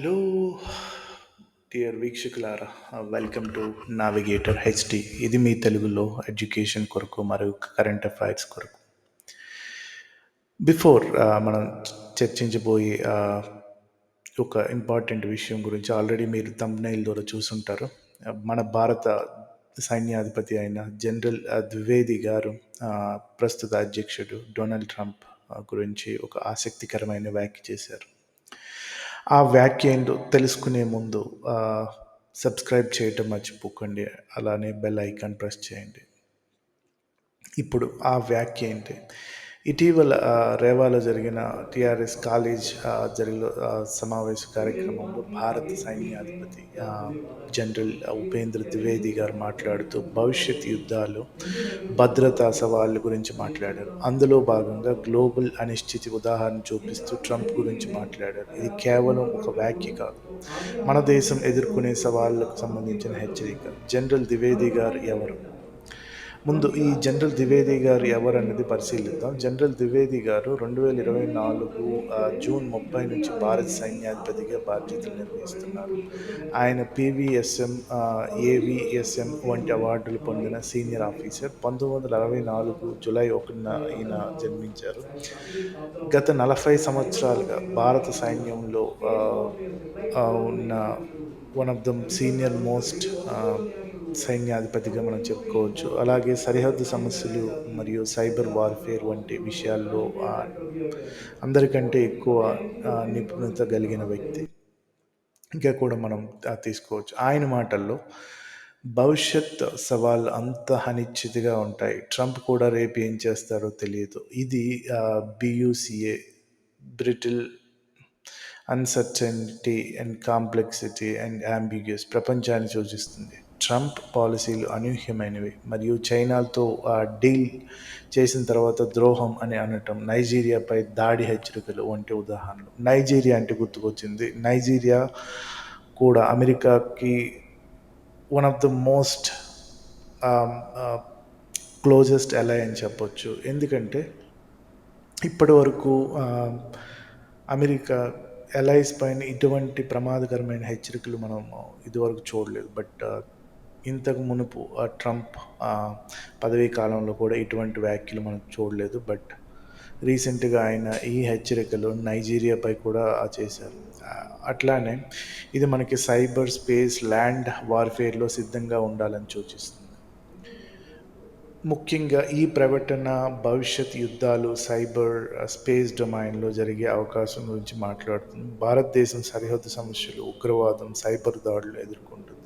Hello dear వీక్షకులారా welcome to navigator HD ఇది మీ తెలుగులో ఎడ్యుకేషన్ కొరకు మరియు కరెంట్ అఫైర్స్ కొరకు. బిఫోర్ uh, మనం చర్చించబోయే uh, ఒక ఇంపార్టెంట్ విషయం గురించి ఆల్రెడీ మీరు తమ్నైల్ ద్వారా చూసుంటారు. Uh, మన భారత సైన్యాధిపతి అయిన జనరల్ ద్వివేది గారు ప్రస్తుత అధ్యక్షుడు డొనాల్డ్ ట్రంప్ గురించి ఒక ఆసక్తికరమైన వ్యాఖ్య చేశారు. ఆ వ్యాఖ్య ఏంటో తెలుసుకునే ముందు సబ్స్క్రైబ్ చేయటం మర్చిపోకండి. అలానే బెల్ ఐకాన్ ప్రెస్ చేయండి. ఇప్పుడు ఆ వ్యాఖ్య ఏంటి? ఇటీవల రేవాలో జరిగిన టిఆర్ఎస్ కాలేజ్ జరిగిన సమావేశ కార్యక్రమంలో భారత సైన్యాధిపతి జనరల్ ఉపేంద్ర ద్వివేది గారు మాట్లాడుతూ భవిష్యత్ యుద్ధాలు భద్రతా సవాళ్ళ గురించి మాట్లాడారు. అందులో భాగంగా గ్లోబల్ అనిశ్చితి ఉదాహరణ చూపిస్తూ ట్రంప్ గురించి మాట్లాడారు. ఇది కేవలం ఒక వ్యాఖ్య కాదు. మన దేశం ఎదుర్కొనే సవాళ్ళకు సంబంధించిన హెచ్చరిక. జనరల్ ద్వివేది గారు ఎవరు? ముందు ఈ జనరల్ ద్వివేది గారు ఎవరన్నది పరిశీలిద్దాం. జనరల్ ద్వివేది గారు రెండు వేల ఇరవై నాలుగు జూన్ ముప్పై నుంచి భారత సైన్యాధిపతిగా బాధ్యతలు నిర్వహిస్తున్నారు. ఆయన పివిఎస్ఎం ఏవిఎస్ఎం వంటి అవార్డులు పొందిన సీనియర్ ఆఫీసర్. పంతొమ్మిది వందల అరవై నాలుగు జూలై ఒకటిన ఈయన జన్మించారు. గత నలభై సంవత్సరాలుగా భారత సైన్యంలో ఉన్న one of the senior most సైన్యాధిపతిగా మనం చెప్పుకోవచ్చు. అలాగే సరిహద్దు సమస్యలు మరియు సైబర్ వార్ఫేర్ వంటి విషయాల్లో అందరికంటే ఎక్కువ నిపుణత కలిగిన వ్యక్తి. ఇంకా కూడా మనం తీసుకోవచ్చు. ఆయన మాటల్లో భవిష్యత్ సవాళ్ళు అంత అనిశ్చితిగా ఉంటాయి. ట్రంప్ కూడా రేపు ఏం చేస్తారో తెలియదు. ఇది BUCA brittle uncertainty and complexity and ambiguous ప్రపంచాన్ని సూచిస్తుంది. ట్రంప్ పాలసీలు అనూహ్యమైనవి. మరియు చైనాతో ఆ డీల్ చేసిన తర్వాత ద్రోహం అని అనటం నైజీరియాపై దాడి హెచ్చరికలు వంటి ఉదాహరణలు. నైజీరియా అంటే గుర్తుకొచ్చింది. నైజీరియా కూడా అమెరికాకి one of the most closest ఎలా అని చెప్పొచ్చు. ఎందుకంటే ఇప్పటి వరకు um, అమెరికా ఎలైస్ పైన ఇటువంటి ప్రమాదకరమైన హెచ్చరికలు మనం ఇదివరకు చూడలేదు. బట్ ఇంతకు మునుపు ట్రంప్ పదవీ కాలంలో కూడా ఇటువంటి వ్యాఖ్యలు మనం చూడలేదు. బట్ రీసెంట్గా ఆయన ఈ హెచ్చరికలు నైజీరియాపై కూడా చేశారు. అట్లానే ఇది మనకి సైబర్ స్పేస్ ల్యాండ్ వార్ఫేర్లో సిద్ధంగా ఉండాలని సూచిస్తుంది. ముఖ్యంగా ఈ ప్రకటన భవిష్యత్ యుద్ధాలు సైబర్ స్పేస్ డొమైన్లో జరిగే అవకాశం గురించి మాట్లాడుతుంది. భారతదేశం సరిహద్దు సమస్యలు ఉగ్రవాదం సైబర్ దాడులు ఎదుర్కొంటుంది.